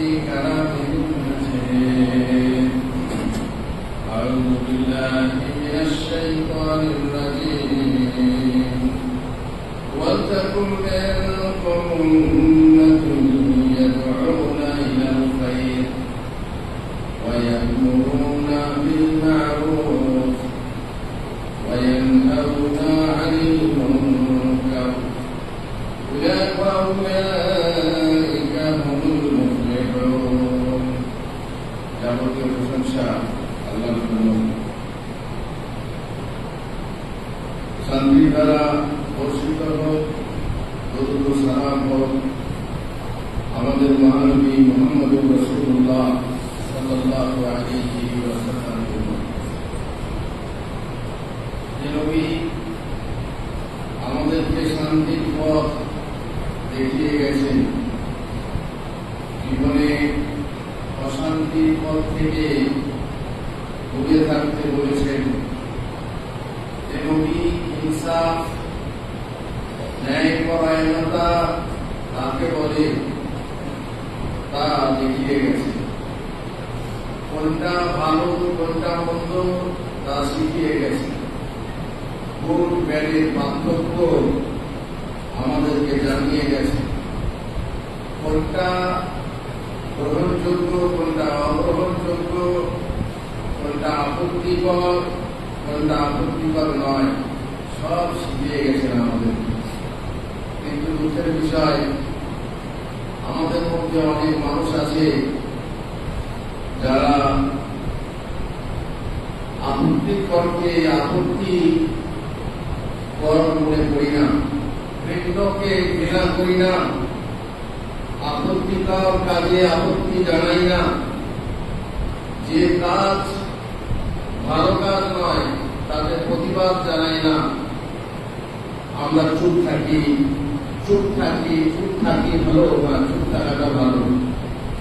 في كلامهم مجيد أعوذ بالله من الشيطان الرجيم. ولتكن منكم أمة يدعون إلى الخير ويأمرون بالمعروف وينهون عن المنكر أولئك যাবতীয় প্রশংসা আল্লাহর জন্য। শান্তি দ্বারা বর্ষিত হোক, দরুদ সালাম হোক, আমাদের মহানবী মোহাম্মদ রসুল্লাহ আমাদেরকে শান্তির পথ দেখিয়ে গেছেন। Indeed. আপত্তিকর কোনটা আপত্তিকর নয়, সব শিখিয়ে গেছেন আমাদের। কিন্তু দুঃখের বিষয়, আমাদের মধ্যে অনেক মানুষ আছে যারা আপত্তিকরকে আপত্তি কর মনে করি না। বৃন্দকে ঘৃণা করি না আপত্তিকর কাজে আপত্তি জানাই না। যে কাজ ভালো কাজ নয়, তাদের প্রতিবাদ জানাই না। আমরা চুপ থাকি চুপ থাকি চুপ থাকি ভালো না চুপ থাকাটা ভালো।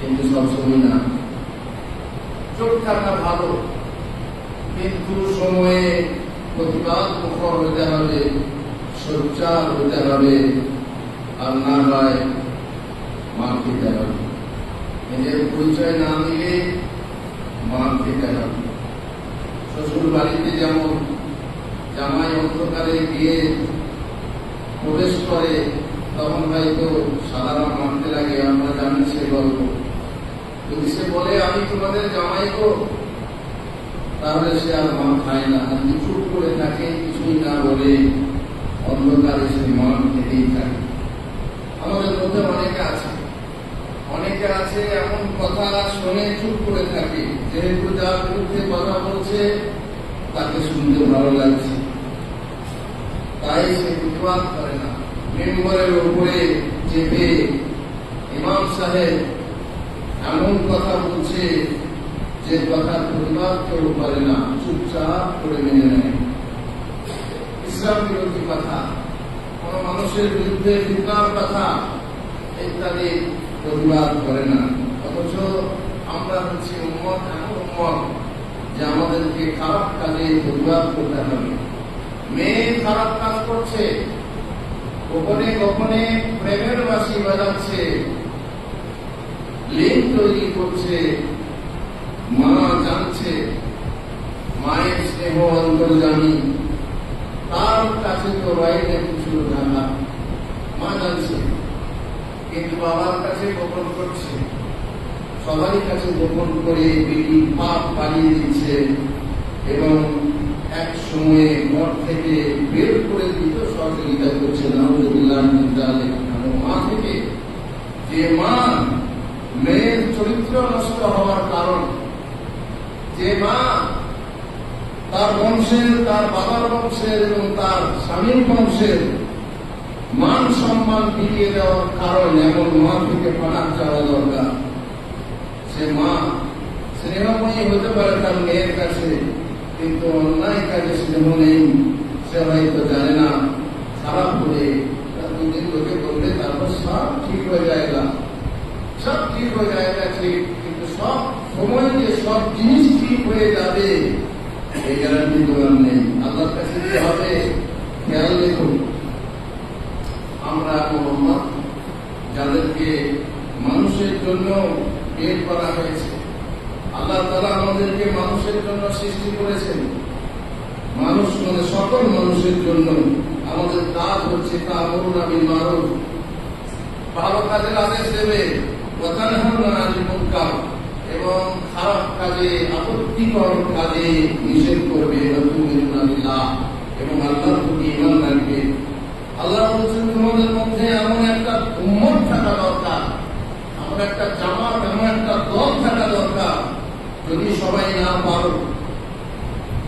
কিন্তু সবসময় না। চুপ থাকা ভালো। কিন্তু সময়ে প্রতিবাদ মুখর হতে হবে, সোচ্চার হতে হবে, আর না হয় মার খেতে হবে। নিজের পরিচয় না দিলে মার খেতে হবে। শ্বশুর বাড়িতে যেমন জামাই অন্ধকারে গিয়ে প্রবেশ করে, তখন হয়তো সাধারণ মানতে লাগে, আমরা জানি সে গল্প। যদি সে বলে, আমি তোমাদের জামাই গো, তাহলে সে আর মন খায় না। আর চুপ করে থাকে কিছুই না বলে অন্ধকারে সে মন খেতেই থাকে। আমাদের মধ্যে অনেকে আছে অনেকে আছে, এমন কথা শুনে চুপ করে থাকে, যেহেতু যার বিরুদ্ধে কথা বলছে, তাকে শুনতে ভালো লাগছে। তাই সে প্রতিবাদ করে না। মেম্বরের উপরে চেপে ইমাম সাহেব, এমন কথা বলছে যে কথার প্রতিবাদ কেউ করে না, চুপচাপ করে মেনে নেয়। ইসলাম বিরোধী কথা, কোন মানুষের বিরুদ্ধে কথা ইত্যাদি প্রতিবাদ করে না। অথচ আমরা হচ্ছি উম্মত, এমন যে আমাদেরকে খারাপ কাজে প্রতিবাদ করতে হবে। মেয়ে খারাপ কাজ করছে গোপনে গোপনে প্রেমের বাসি বাজাচ্ছে লিঙ্ক তৈরি করছে, মা জানছে, মায়ের স্নেহ অন্তর্জামী তার কাছে তো বাইরে কিছু জানা মা জানছে। কিন্তু বাবার কাছে গোপন করছে। সবারই কাছে গোপন করে বিলি পাপ পালিয়ে দিচ্ছে এবং এক সময়ে ঘর থেকে বের করে দিত, সহযোগিতা করছে। মা থেকে যে মা মেয়ের চরিত্র নষ্ট হওয়ার কারণ, যে মা তার বংশের, তার বাবার বংশের এবং তার স্বামীর বংশের মান সম্মান ফিরিয়ে দেওয়ার কারণ এমন মা থেকে পাঠাক যাওয়া দরকার। সে মা, স্নেহময়ী হতে পারে তার মেয়ের কাছে, কিন্তু অন্যায় কাজে স্নেহ নেই। সে হয়তো জানে না, খারাপ করে দুদিন লোকে করলে তারপর সব ঠিক হয়ে যায় না। সব ঠিক হয়ে যায় না, ঠিক, কিন্তু সব সময় যে সব জিনিস ঠিক হয়ে যাবে, এই গ্যারান্টি তোমার নেই। আল্লাহর কাছে কি হবে? খেয়াল রেখো। আমরা মোহাম্মদ যাদেরকে মানুষের জন্য বের করা হয়েছে। আল্লাহ তালা আমাদেরকে মানুষের জন্য সৃষ্টি করেছেন। মানুষ মানে সকল মানুষের জন্য আমাদের কাজ হচ্ছে তা মরুন আমি মারুন ভালো কাজের আদেশ দেবে। এবং খারাপ কাজে, আপত্তিকর কাজে নিষেধ করবে। এবং আল্লাহর প্রতি ইমান রাখবে আল্লাহ তোমাদের মধ্যে এমন একটা উম্মত থাকা দরকার, এমন একটা জামাত, এমন একটা দল থাকা দরকার, যদি সবাই না পারো,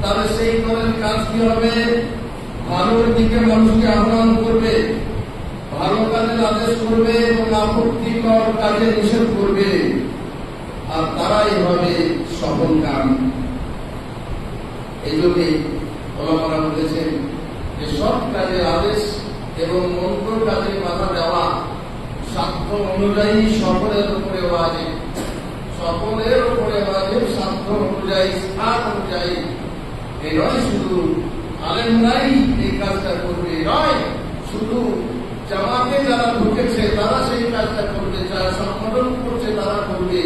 তাহলে সেই দলের কাজ কি হবে? ভালোর দিকে মানুষকে আহ্বান করবে, ভালো কাজের আদেশ করবে এবং আপত্তিকর কাজে নিষেধ করবে, আর তারাই হবে সফল কাম। এই জন্যে ওলামারা বলেছেন যে সব কাজের আদেশ এবং মন্ত্র কাজে বাধা দেওয়া স্বার্থ অনুযায়ী সকলের উপরে ওয়াজিব। সকলের উপরে ওয়াজিব স্বার্থ অনুযায়ী, স্থান অনুযায়ী। এই নয় শুধু আলেমরাই এই কাজটা করবে নয় শুধু জামাতে যারা ঢুকেছে, তারা সেই কাজটা করবে, যারা সংগঠন করছে, তারা করবে।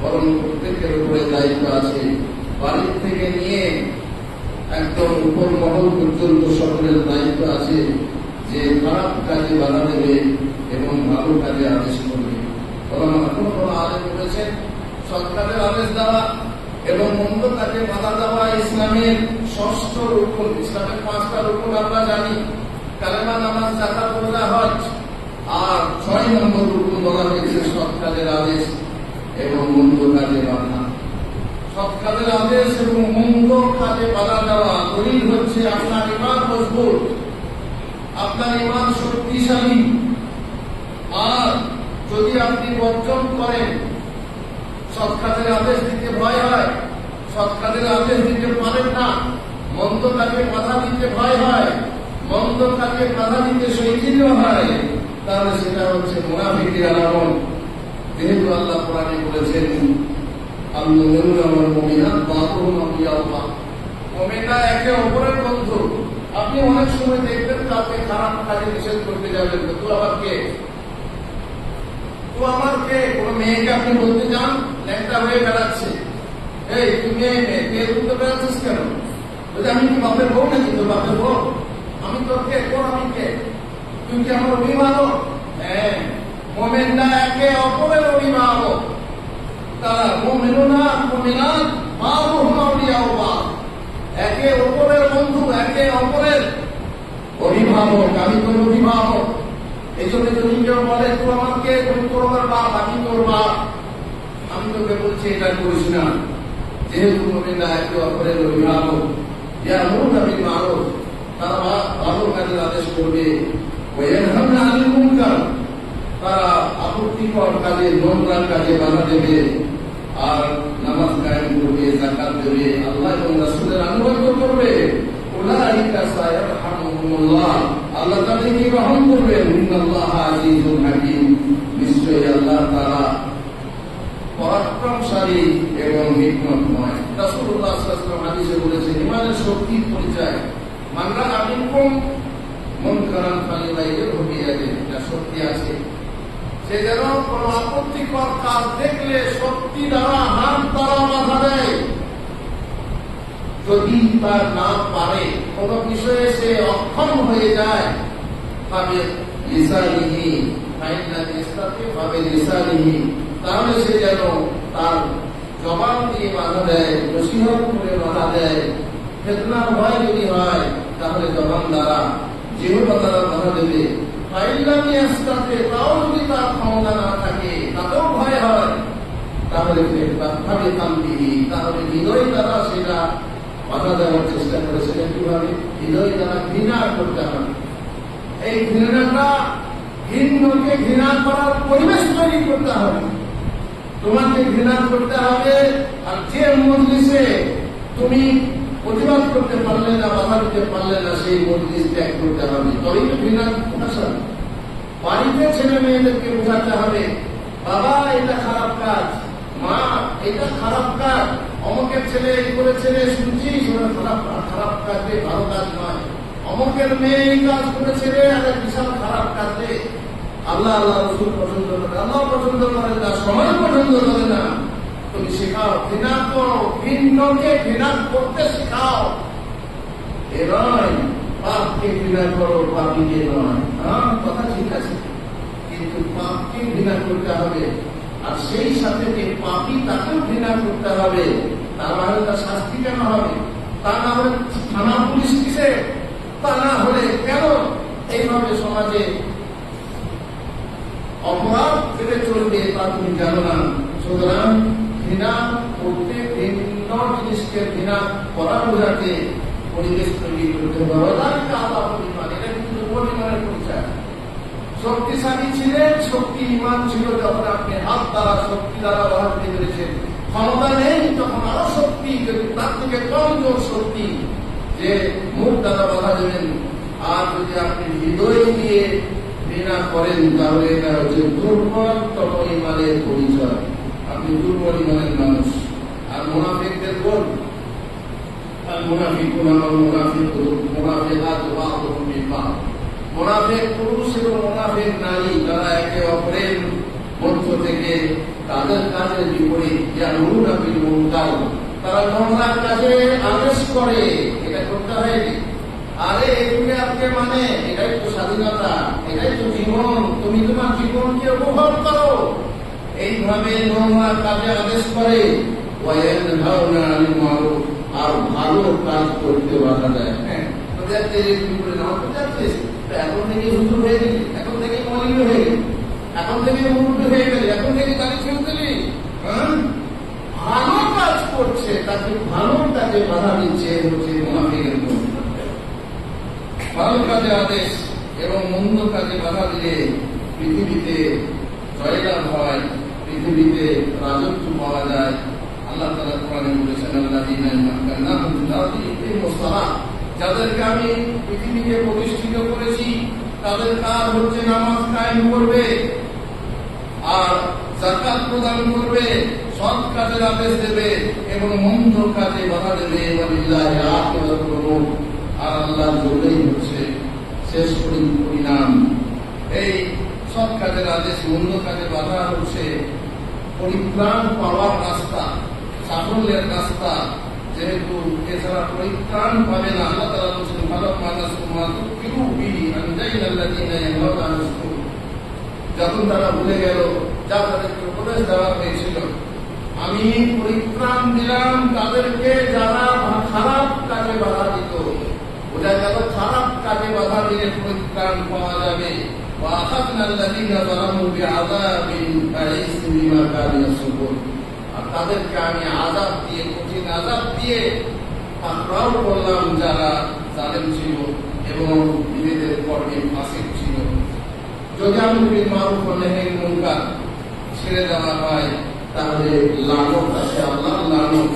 বরং প্রত্যেকের উপরে দায়িত্ব আছে। বাড়ির থেকে নিয়ে একদম উপর মহল পর্যন্ত সকলের দায়িত্ব আছে। যে খারাপ কাজে বাধা দেবে এবং ভালো কাজে আদেশ করবে। বরং এখন কোন আদেশ করেছেন সরকারের আদেশ দেওয়া এবং মন্দ কাজে বাধা দেওয়া ইসলামের ষষ্ঠ রুকুন ইসলামের পাঁচটা রুকুন আমরা জানি। কালেমা নামাজ জাকাত রোজা, হজ। আর ছয় নম্বর রুকুন বলা হয়েছে সৎ কাজের আদেশ এবং মন্দ কাজে বাধা। সৎ কাজের আদেশ এবং মন্দ কাজে বাধা দেওয়া দলিল হচ্ছে আপনার এবার মজবুত। আপনার ইমান শক্তিশালী। আর যদি আপনি বর্জন করেন সৎ কাজের আদেশ দিতে ভয় হয় সৎ কাজের আদেশ দিতে পারেন না, মন্দ কাজে বাধা দিতে ভয় হয়, মন্দ কাজে বাধা দিতে শৈথিল্য হয়, তাহলে সেটা হচ্ছে মুনাফিকের আলামত যেহেতু আল্লাহ কোরআনে বলেছেন আল্লাহ আমার মমিনা একে অপরের বন্ধু। আপনি অনেক সময় দেখবেন কাউকে খারাপ কাজে নিষেধ করতে যাবেন তো আবার কে? তো আমার কে? কোন মেয়েকে আপনি বলতে ল্যাংটা হয়ে বেড়াচ্ছে। এই, তুই মেয়ে? বেড়াচ্ছিস কেন? বলছে, আমি কি বাপের বউ নাকি তোর বাপের বউ? আমি তোর কে? আমি কে? তুই কি আমার অভিভাবক? হ্যাঁ একে অপরের অভিভাবক। তারা বাবুহুম আউলিয়াউ বাব একে অপরের বন্ধু, একে অপরের অভিভাবক, আমি তোর অভিভাবক। এই জন্য যদি কেউ বলে, তুই আমাকে তুমি তোর আমার বাপ, আমি তোর আমি তোকে বলছি, এটা করিস না। যেহেতু মোমিনরা একে অপরের অভিভাবক ইয়ামুন বিল মারুফ, তারা ভা- ভালো কাজের আদেশ করবে। ওয়ানহাউনা আনিল মুনকার, তারা আপত্তিকর কাজে নোংরা কাজে বাধা দেবে আর নামাজ কায়েম করবে জাকাত দেবে। আল্লাহ এবং রাসূলের আনুগত্য করবে। তাআলা পরাক্রমশালী এবং হাদিসে বলেছেন, ইমানের শক্তির পরিচয় মানরা আমিনকুম মুনকারান ফালিলাইহির হুবিয়াতে যা শক্তি আছে। সে যেন কোন আপত্তিকর কাজ দেখলে শক্তি দ্বারা হাত দ্বারা বাধা দেয়। যদি তার না পারে, কোন বিষয়ে সে অক্ষম হয়ে যায় তবে লিসানিহি তাহলে সে তার বাধা দেয়, নসিহত করে দেয়। ফেতনার ভয় যদি হয়, তাহলে জবান দ্বারা জিহবা দ্বারা বাধা দেবে। তাও যদি তার ক্ষমতা না থাকে, তাতেও ভয় হয়। তাহলে তাহলে হৃদয় দ্বারা বাধা চেষ্টা করে সেটা কীভাবে? হৃদয় দ্বারা ঘৃণা করতে হবে। এই ঘৃণাটা ঘৃণকে ঘৃণা করার পরিবেশ তৈরি করতে হবে। তোমাকে ঘৃণা করতে হবে আর যে মজলিসে তুমি প্রতিবাদ করতে পারলে না, বাধা দিতে পারলে না, সেই মজলিস ত্যাগ করতে হবে। তবেই তো ঘৃণা প্রকাশ বাড়িতে ছেলে মেয়েদেরকে বোঝাতে হবে, বাবা, এটা খারাপ কাজ। মা, এটা খারাপ কাজ। অমুকের ছেলে এই করেছে রে শুনছি? খারাপ কাজ ভালো কাজ নয়। অমুকের মেয়ে এই কাজ করেছে রে একটা বিশাল খারাপ কাজ। আল্লাহ আল্লাহ, রসুল পছন্দ করে আল্লাহ পছন্দ করে না সময় পছন্দ করে না। তুমি শেখাও, ঘৃণা করো ভিন্নকে ঘৃণা করতে শেখাও। এ নয়, পাপকে ঘৃণা করো পাপিকে নয়। হ্যাঁ কথা ঠিক আছে। কিন্তু পাপকে ঘৃণা করতে হবে। আর সেই সাথে যে পাপি তাকেও ঘৃণা করতে হবে, তার মানে তার শাস্তি কেন হবে? তা না হলে থানা পুলিশ কিসে? তা না হলে কেন এইভাবে সমাজে অপরাধ ফেলে চলবে তা তুমি জানো না। সুতরাং ঘৃণা করতে ভিন্ন জিনিসকে ঘৃণা করা বোঝাতে পরিবেশ তৈরি করতে হবে অর্থাৎ আলাদা পরিমাণ এটা কিন্তু পরিমাণের পরিচয় শক্তিশালী ছিলেন শক্তি ইমান ছিল যখন আপনি হাত দ্বারা শক্তি দ্বারা বাড়তে পেরেছেন ক্ষমতা নেই, তখন আরও শক্তি, যদি তার থেকে কমজোর শক্তি, যে মুখ দ্বারা বাধা দেবেন। আর যদি আপনি হৃদয় দিয়ে বিনা করেন, তাহলে এটা হচ্ছে দুর্বল তপরিমানের পরিচয়। আপনি দুর্বল ইমানের মানুষ। আর মোনাফিকদের বল আর মোনাফিক মোনাফিক মোনাফিক হাত বা মোনাফেক পুরুষ এবং মোনাফেক নারী তারা একে অপরের মধ্য থেকে তাদের কাজের বিপরীত জানুন আপিল মুনকার। তারা নোংরার কাজে আদেশ করে, এটা করতে হয় আরে এগুলি আপনি মানে এটাই তো স্বাধীনতা, এটাই তো জীবন। তুমি তোমার জীবনকে উপভোগ করো। এইভাবে নোংরা কাজে আদেশ করে আর ভালো কাজ করতে বাধা দেয়। হ্যাঁ যাচ্ছে এখন থেকে হুজুর হয়ে গেলি? এখন থেকে মলিন হয়ে গেলি? এখন থেকে মুরুদ হয়ে গেলি, এখন থেকে গাড়ি ছেড়ে দিলি? হ্যাঁ? ভালো কাজ করছে, তাকে ভালো কাজে বাধা দিচ্ছে হচ্ছে মুনাফিকের। ভালো কাজে আদেশ এবং মন্দ কাজে বাধা দিলে পৃথিবীতে জয়লাভ হয়, পৃথিবীতে রাজত্ব পাওয়া যায়। আল্লাহ তালা কোরআনে বলেছেন আল্লাহ যাদেরকে আমি পৃথিবীকে প্রতিষ্ঠিত করেছি, তাদের কাজ হচ্ছে নামাজ কায়েম করবে আর জাকাত প্রদান করবে, সৎ কাজের আদেশ দেবে এবং মন্দ কাজে বাধা দেবে। আর আল্লাহ জন্যই হচ্ছে শেষ পরি- পরিণাম। এই সৎ কাজের আদেশ, মন্দ কাজে বাধা হচ্ছে পরিত্রাণ পাওয়ার রাস্তা, সাফল্যের রাস্তা। যেহেতু এছাড়া পরিত্রাণ পাবে না, আল্লাহ তালা বলছেন মানব মানাস যখন তারা ভুলে গেল, যা তাদেরকে উপদেশ দেওয়া হয়েছিল, আমি পরিত্রাণ দিলাম তাদেরকে যারা খারাপ কাজে বাধা দিত। ওটা যারা খারাপ কাজে বাধা দিলে পরিত্রাণ পাওয়া যাবে। আর তাদেরকে আমি আজাদ দিয়ে আজাব দিয়ে পাকড়াও করলাম যারা জালেম ছিল এবং নিজেদের কর্মে ফাঁসিক ছিল যদি আমি মারুফ নেহের মুনকার ছেড়ে দেওয়া হয় তাহলে লানত আছে আল্লাহ লানত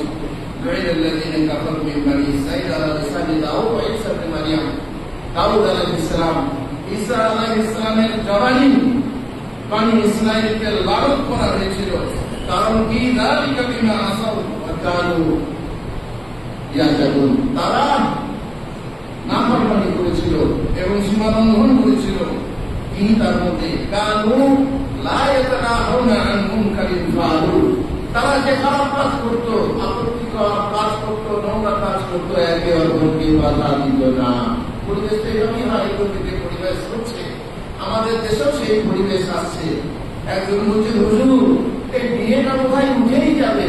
غير الذين كفروا من بني إسرائيل على لسان داود وعيسى بن مريم দাউদ আলাইহিস সালাম ঈসা আলাইহিস সালামের জবানি বানি ইসরাইলকে লালত করা হয়েছিল কারণ কি দালিকা বিমা আসাউ ওয়া কানু ইয়াজাদুন তারা নাফরমানি করেছিল এবং সীমালঙ্ঘন করেছিল। কি তার মধ্যে, কানু লা ইয়াতানাহুনা আন মুনকারিন ফাআলু তারা যে খারাপ কাজ করতো, আপত্তিকর কাজ করতো, নোংরা কাজ করতো, একে অপরকে বাধা দিত না। পরিবেশ তো এরকমই এরকম পরিবেশ হচ্ছে। আমাদের দেশেও সেই পরিবেশ আসছে একজন বলছে, হুজুর, এই বিয়েটা কোথায় উঠেই যাবে।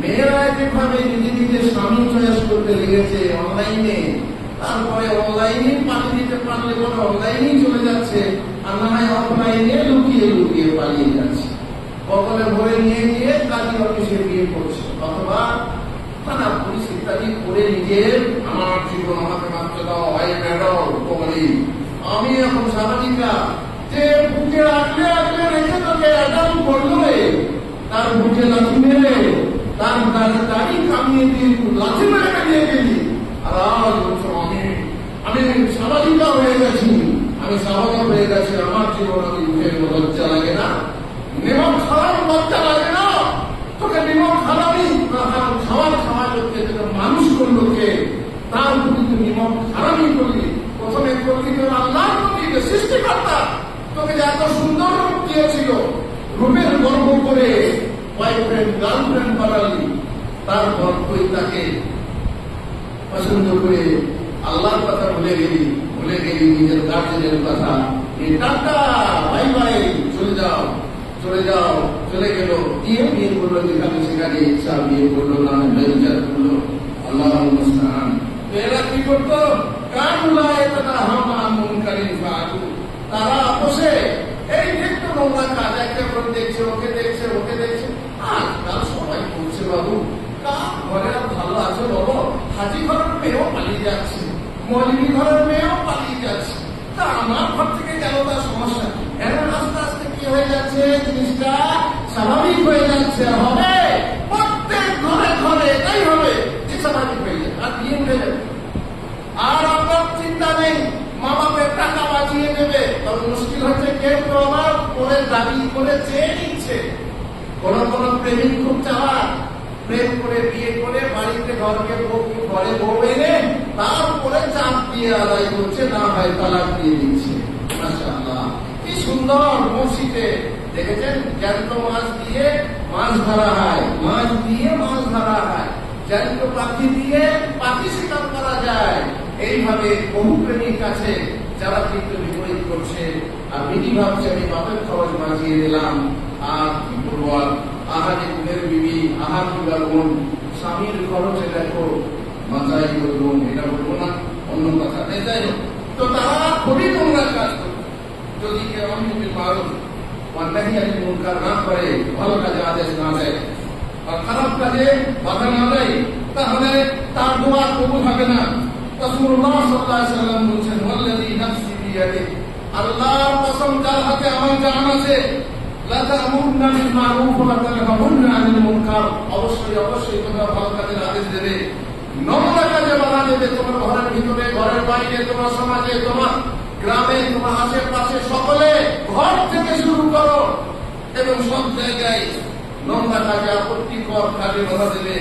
মেয়েরা যেভাবে নিজে চয়েস করতে লেগেছে অনলাইনে, তারপরে অনলাইনে পাঠিয়ে দিতে পারলে পরে অনলাইনেই চলে যাচ্ছে, আর না নিয়ে গিয়ে কাজী অফিসে বিয়ে করছে, অথবা থানা পুলিশ করে নিজের আমার মাত্র দাও হয়, ম্যাডাম আমি এখন সামাজিকা যে বুকে আগলে আগলে রেখে তোকে অ্যাডাম করল রে। তার বুকে লাঠি মেরে লাঠি মেরে কামিয়ে গেলি আর আজ বলছো আমি আমি সামাজিকা হয়ে গেছি। আমি সামাজিক হয়ে গেছি। আমার জীবন আমি মুখে লজ্জা লাগে না। নিমক খাওয়ার লজ্জা লাগে না। তোকে নিমক খাওয়াবি। খাওয়ার খাওয়া করতে তোকে মানুষ করল কে? তার প্রতি তুই নিমক খারাপই করলি প্রথমে করলি তোর আল্লাহ নবীকে সৃষ্টিকর্তা। তোকে যে এত সুন্দর দিয়েছিল, রূপের গর্ব করে বয়ফ্রেন্ড গার্লফ্রেন্ড বানালি তারপর তুই তাকে পছন্দ করে আল্লাহর কথা ভুলে গেলি ভুলে গেলি নিজের গার্জেনের কথা। টাটা বাই বাই, চলে যাও চলে যাও, চলে গেল। দিয়ে বিয়ে করল যেখানে সেখানে ইচ্ছা, বিয়ে করল না বিচার করল। আল্লাহ তো এরা কি করতো? কানুলায় তারা হামা মুনকারিন ফাআলু। তারা বসে, এই দেখতো নোংরা কাজ একটা করে দেখছে, ওকে দেখছে আজকাল সবাই করছে বাবু কার ঘরে আর বলো হাজি ঘরের মেয়েও পালিয়ে যাচ্ছে মলিনী ঘরের মেয়েও পালিয়ে যাচ্ছে। তা আমার ঘর থেকে গেল তার সমস্যা এখন আস্তে আস্তে কি হয়ে যাচ্ছে? জিনিসটা স্বাভাবিক হয়ে যাচ্ছে, হবে। প্রত্যেক ঘরে ঘরে তাই হবে, যে স্বাভাবিক হয়ে যাবে, আর বিয়ে উঠে যাবে। আর আপনার চিন্তা নেই মা বাপের টাকা বাঁচিয়ে দেবে তবে মুশকিল হচ্ছে কেউ তো আবার পরে দাবি করে চেয়ে নিচ্ছে। কোন কোন প্রেমিক খুব চাওয়া প্রেম করে, বিয়ে করে, বাড়িতে ঘরকে ঘরে বউ এনে তারপরে চাপ দিয়ে আদায় করছে, না হয় তালাক দিয়ে দিচ্ছে। কি সুন্দর মসজিদে, দেখেছেন? জ্যান্ত মাছ দিয়ে মাছ ধরা হয়। মাছ দিয়ে মাছ ধরা হয়। জ্যান্ত পাখি দিয়ে পাখি শিকার করা যায়। এইভাবে বহু প্রেমীর কাছে যারা কিন্তু বিপরীত করছে। আর বিধি ভাবছে আমি বাপের খরচ বাঁচিয়ে দিলাম, আর কি বলব আহারে কুলের বিবি, আহার কিবার বোন স্বামীর খরচে দেখো, বাঁচাই করব এটা বলব না, অন্য কথা। নেই যাই হোক, তো তারা খুবই নোংরা কাজ যদি কেউ আমি পারো, অন্যায় আমি মুনকার না করে, ভালো কাজে আদেশ না দেয় আর খারাপ কাজে বাধা না দেয়, তাহলে তার দোয়া কবুল হবে না। রাসূলুল্লাহ সাল্লাল্লাহু আলাইহি সাল্লাম বলছেন, ওয়াল্লাযী নাফসি বিয়াদি আল্লাহর কসম, যার হাতে আমার জান আছে গ্রামে, তোমার আশেপাশে। সকলে ঘর থেকে শুরু করো এবং সব জায়গায় নোংরা আপত্তিকর কাজে বাধা দেবে।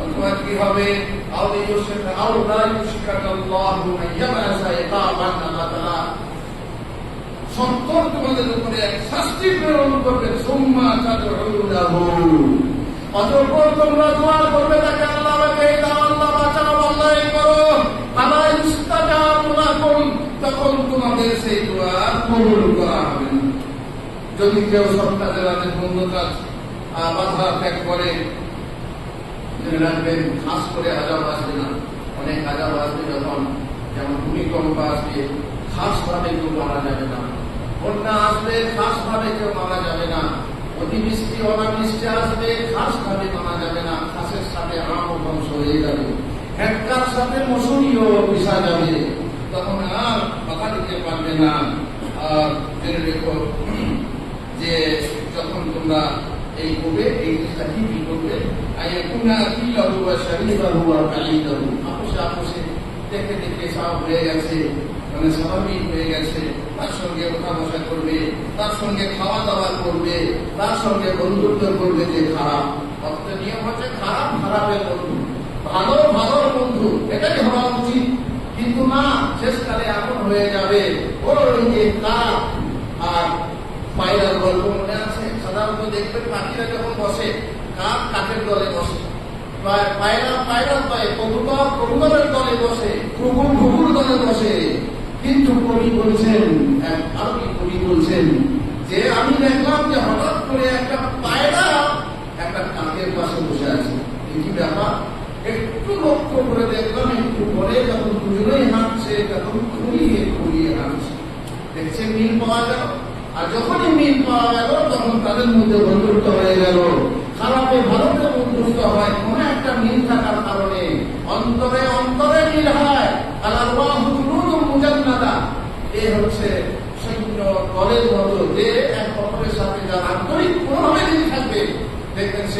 অথবা কি হবে? আউলি ইউসিক আউলা ইউসিকাত আল্লাহু ইকাবান আল্লাহ তাআলা তোমাদের উপরে এক শাস্তি প্রেরণ করবেন সুম্মা তাদউলাহু। অতঃপর তোমরা দোয়া করবে তাকে আল্লাহ আল্লাহ, বাঁচাও আল্লাহ করো। তখন তোমাদের সেই দোয়া কবুল করা হবে। যদি কেউ সব কাজের আদেশ বন্ধ কাজ বাধা ত্যাগ করে রাখবেন খাস করে আজাব আসবে না। অনেক আজাব আসবে যখন, যেমন ভূমিকম্প আসবে। খাস ভাবে কেউ মারা যাবে না। বন্যা আসবে খাস ভাবে কেউ মারা যাবে না। অতিবৃষ্টি, অনাবৃষ্টি আসবে খাস ভাবে মারা যাবে না। খাসের সাথে আমও ধ্বংস হয়ে যাবে। হ্যাঁকার সাথে মশুরিও মিশা যাবে। তখন আর কথা দিতে পারবে না। আর জেনে রেখো যে যখন তোমরা এই করবে এই জিনিসটা কি কি করবে? আইয়াকুনা কিল্লাহু ওয়া শারীফাহু ওয়া কালিদাহু। আপোষে আপোষে দেখে দেখে সব হয়ে গেছে মানে স্বাভাবিক হয়ে গেছে। তার সঙ্গে ওঠা বসা করবে, তার সঙ্গে খাওয়া দাওয়া করবে, তার সঙ্গে বন্ধুত্ব করবে যে খারাপ। অর্থ নিয়ম হচ্ছে খারাপ খারাপের বন্ধু। ভালো ভালোর বন্ধু, এটাই হওয়া উচিত। কিন্তু না শেষকালে এমন হয়ে যাবে ওই যে কাক। আর পায়রার গল্প মনে আছে? সাধারণত দেখবেন পাখিরা যখন বসে, কাক কাকের দলে বসে। একটা পায়রা পাশে বসে আছে। কি লক্ষ্য করে দেখলাম, একটু পরে যখন দুজনেই হাঁটছে, তখন খুঁড়িয়ে খুঁড়িয়ে হাঁটছে। দেখছে মিল পাওয়া গেল? আর যখনই মিল পাওয়া গেল, তখন তাদের মধ্যে বন্ধুত্ব হয়ে গেল খারাপে ভালোতে বন্ধুত্ব হয় কোন একটা মিল থাকার কারণে অন্তরে অন্তরে মিল হয় আল্লাহ মুজান্নাদা এ হচ্ছে সৈন্য দলের মতো যে এক অপরের সাথে যার আন্তরিক কোনোভাবে মিল থাকবে দেখবেন সে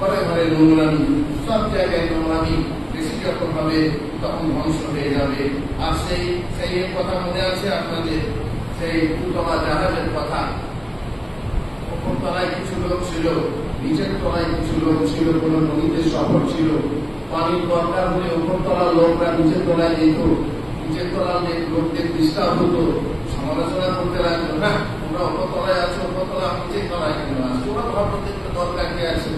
ঘরে ঘরে নোংরামি সব জায়গায় নোংরামি বেশি যখন হবে, তখন ধ্বংস হয়ে যাবে। আর সেই সেই কথা মনে আছে আপনাদের? সেই দুতলা জাহাজের কথা? ওপর তলায় কিছু লোক ছিল, নিচের তলায় কিছু লোক ছিল, কোন নদীতে শহর ছিল। পানির দরকার হলে উপর তলার লোকরা নিচের তলায় যেত। নিচের তলার লোকদের ডিস্টার্ব হতো। সমালোচনা করতে লাগল, না, তোমরা ওপর তলায় আছো উপর তলা নিচের তলায় কেন আছো? ওরা যে কোনো দরকার কি আছে?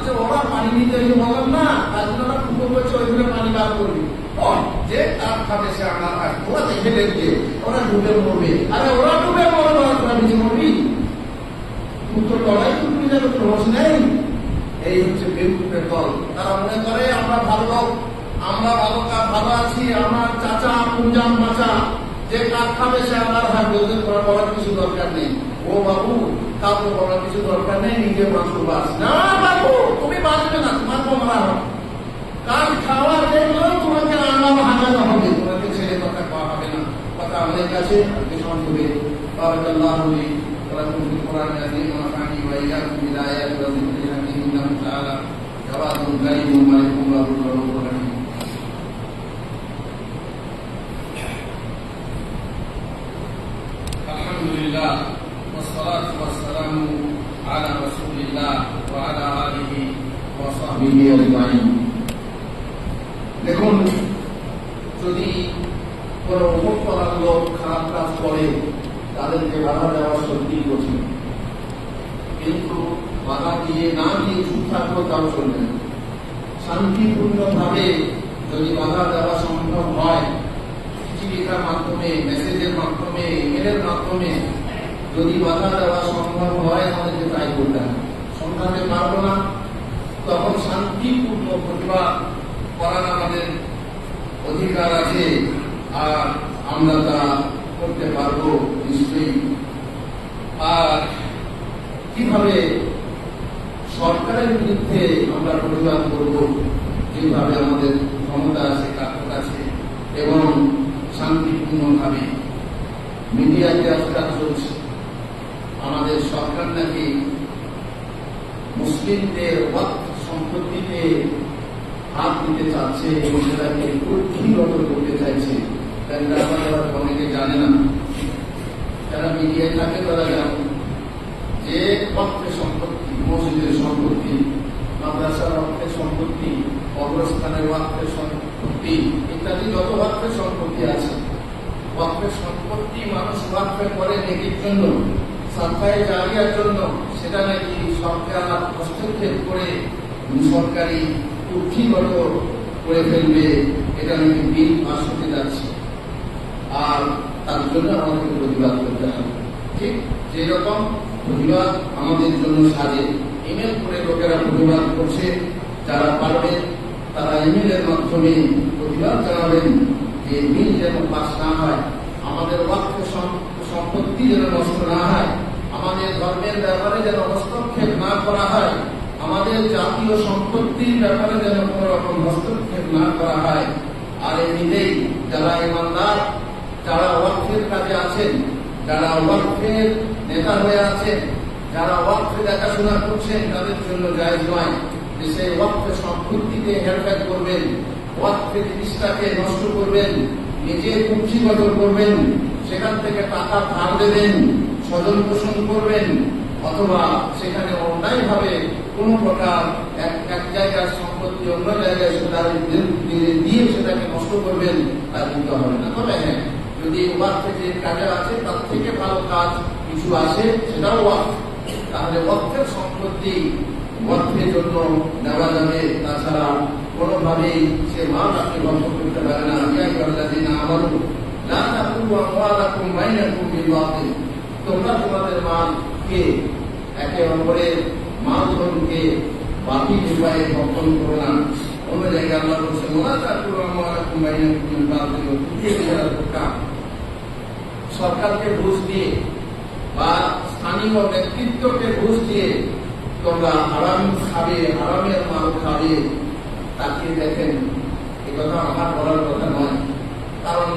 বলছে ওরা পানি নিতে ওই বললাম, না, তার জন্য ওরা ফুটো করছে ওইখানে পানি বার করবি যে কাঠ খাবে সে আমার কাঠ ওরা দেখে দেখবে ওরা ডুবে মরবে। আরে, ওরা ডুবে মরবে আর তোরা বেঁচে মরবি উত্তর লড়াই তো যাবে তোর হোস নেই। এই হচ্ছে বেকুপের দল। তারা মনে করে, আমরা ভালো আমরা ভালো ভালো আছি, আমার চাচা, কুঞ্জাম বাঁচা যে কাঠ খাবে সে আমার হাত ওদের করা বলার কিছু দরকার নেই। ও বাবু কাউকে বলার কিছু দরকার নেই নিজে বাঁচো বাঁচ না, বাবু, তুমি বাঁচবে না, তোমার কমরা হবে। কাজ খাওয়ার জন্য তোমাকে আনাম হাজানো হবে। তোমাকে ছেড়ে কথা খাওয়া হবে না। কথা আমাদের কাছে বিল আয়াতি ওয়া যিকরিল হাকীম ইন্নাহু তাআলা। জাওয়াদুন কারীমুন আর আমরা তা করতে পারব নিশ্চয়ই। আর কীভাবে সরকারের বিরুদ্ধে আমরা প্রতিবাদ করব? যেভাবে আমাদের ক্ষমতা আছে কাঠত আছে, এবং শান্তিপূর্ণভাবে মিডিয়াতে আজকাল চলছে, আমাদের সরকার নাকি মুসলিমদের ওয়াক্ত সম্পত্তিতে হাত দিতে চাচ্ছে এবং সেটাকে কঠিনত করতে চাইছে। অনেকে জানে না। যারা মিডিয়ায় থাকে তারা যে ওয়াক্তের সম্পত্তি, মসজিদের সম্পত্তি, মাদ্রাসার ওয়াক্তের সম্পত্তি ওয়াক্তের সম্পত্তি, ইত্যাদি যত ওয়াক্তের সম্পত্তি আছে সম্পত্তি মানুষ ওয়াক্ফে করে নেকির জন্য জন্য, সেটা নাকি সরকার হস্তক্ষেপ করে সরকারি কুক্ষিগত করে ফেলবে, এটা নাকি বিল পাশ হতে যাচ্ছে। আর তার জন্য আমাদেরকে প্রতিবাদ করতে হবে। ঠিক যেরকম প্রতিবাদ আমাদের জন্য সাজে ইমেল করে লোকেরা প্রতিবাদ করছে, যারা পারবে তারা ইমেলের মাধ্যমে প্রতিবাদ জানাবেন যে বিল যেন পাস না হয়, আমাদের সম- সম্পত্তি যেন নষ্ট না হয়, আমাদের ধর্মের ব্যাপারে যেন হস্তক্ষেপ না করা হয়, আমাদের জাতীয় সম্পত্তির ব্যাপারে যেন কোন রকম হস্তক্ষেপ না করা হয়। আর এমনিতেই যারা ইমানদার যারা ওয়াক্ফের কাজে আছেন, যারা ওয়াক্ফের নেতা হয়ে আছেন, যারা ওয়াক্ফে দেখাশোনা করছেন, তাদের জন্য জায়জ নয় যে সেই ওয়াক্ফের সম্পত্তিতে হেরফের করবেন ওয়াক্ফের জিনিসটাকে নষ্ট করবেন নিজে কুক্ষিগত করবেন, সেখান থেকে টাকা ধার দেবেন, স্বজন পোষণ করবেন, অথবা সেখানে অন্যায় ভাবে কোন প্রকার এক এক জায়গার সম্পত্তি অন্য জায়গায় সেটা দিয়ে সেটাকে নষ্ট করবেন, তা কিন্তু হবে না। তবে হ্যাঁ যদি ওয়াক্ফ যে কাজে আছে তার থেকে ভালো কাজ কিছু আছে সেটাও ওয়াক্ফ তাহলে ওয়াক্ফের সম্পত্তি ওয়াক্ফের জন্য নেওয়া যাবে। তাছাড়া কোনোভাবেই সে মাল আপনি বন্ধ করতে পারে না। আমানু, লা তাকুলু আমওয়ালাকুম বাইনাকুম বিল বাতিল। তোমরা তোমাদের মালকে একে অপরের মানধনকে বাতিল উপায়ে ভক্ষণ করো না। অন্য জায়গায় আল্লাহ বলছে মোলা সরকারকে ঘুষ দিয়ে বা স্থানীয় ব্যক্তিত্বকে ঘুষ দিয়ে তোমরা আরাম খাবে আরামের মাল খাবে তাকিয়ে দেখেন, এ কথা আমার বলার কথা নয়। কারণ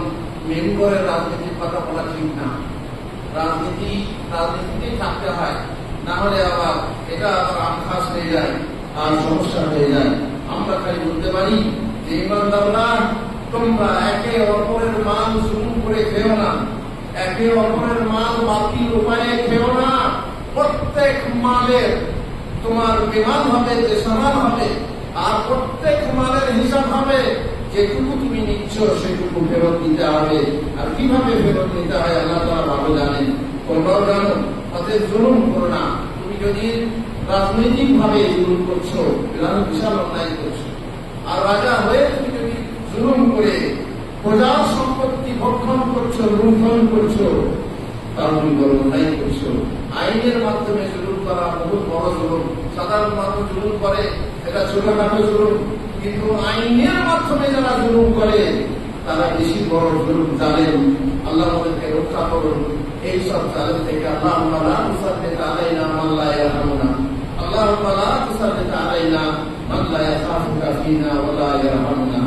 মেম্বরের রাজনীতির কথা বলা ঠিক না। রাজনীতি রাজনীতিতেই থাকতে হয়, না হলে আবার এটা আবার আমখাস হয়ে যায়, আর সমস্যা হয়ে যায়। আমরা খালি বলতে পারি যে, ইমানদাররা তোমরা একে অপরের মাল শুরু করে খেও না। একে অপরের মাল বাতিল উপায়ে খেও না। প্রত্যেক মালের তোমার বিমান হবে, যে সমান হবে, আর প্রত্যেক মালের হিসাব হবে। যেটুকু তুমি নিচ্ছ, সেটুকু ফেরত দিতে হবে। আর কীভাবে ফেরত নিতে হয়, আল্লাহ তারা ভালো জানেন। তোমরাও জানো অতএব জুলুম করো না। তুমি যদি রাজনৈতিক ভাবে জুলুম করছ বিশাল অন্যায় করছ। আর রাজা হয়ে তুমি যদি জুলুম করে প্রজার ভক্ষণ করছ লুণ্ঠন করছ তাহলে তুমি বড় অন্যায় করছ। আইনের মাধ্যমে জুলুম করা বহুত বড় জুলুম। সাধারণ মানুষ জুলুম করে, এটা ছোটখাটো জুলুম। কিন্তু আইনের মাধ্যমে যারা জুলুম করে, তারা বেশি বড় জুলুম জানেন। আল্লাহ আমাদেরকে রক্ষা করুন। এই সব জালেম থেকে আল্লাহ লা তুসাল্লিত আলাইনা মান লা ইয়ারহামুনা। আল্লাহুম্মা লা তুসাল্লিত আলাইনা মান লা ইয়াখাফুকা ফিনা ওয়া লা ইয়ারহামুনা।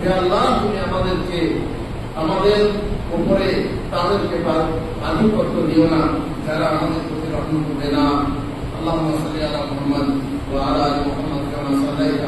হে আল্লাহ, তুমি আমাদেরকে আমাদের উপরে তাদেরকে আধিপত্য দিও না। যারা আমাদের প্রতি রহম করবে না। আল্লাহ সাল্লি আলা মুহাম্মদ ওয়া আলা মুহাম্মদ কামা সাল্লাইতা।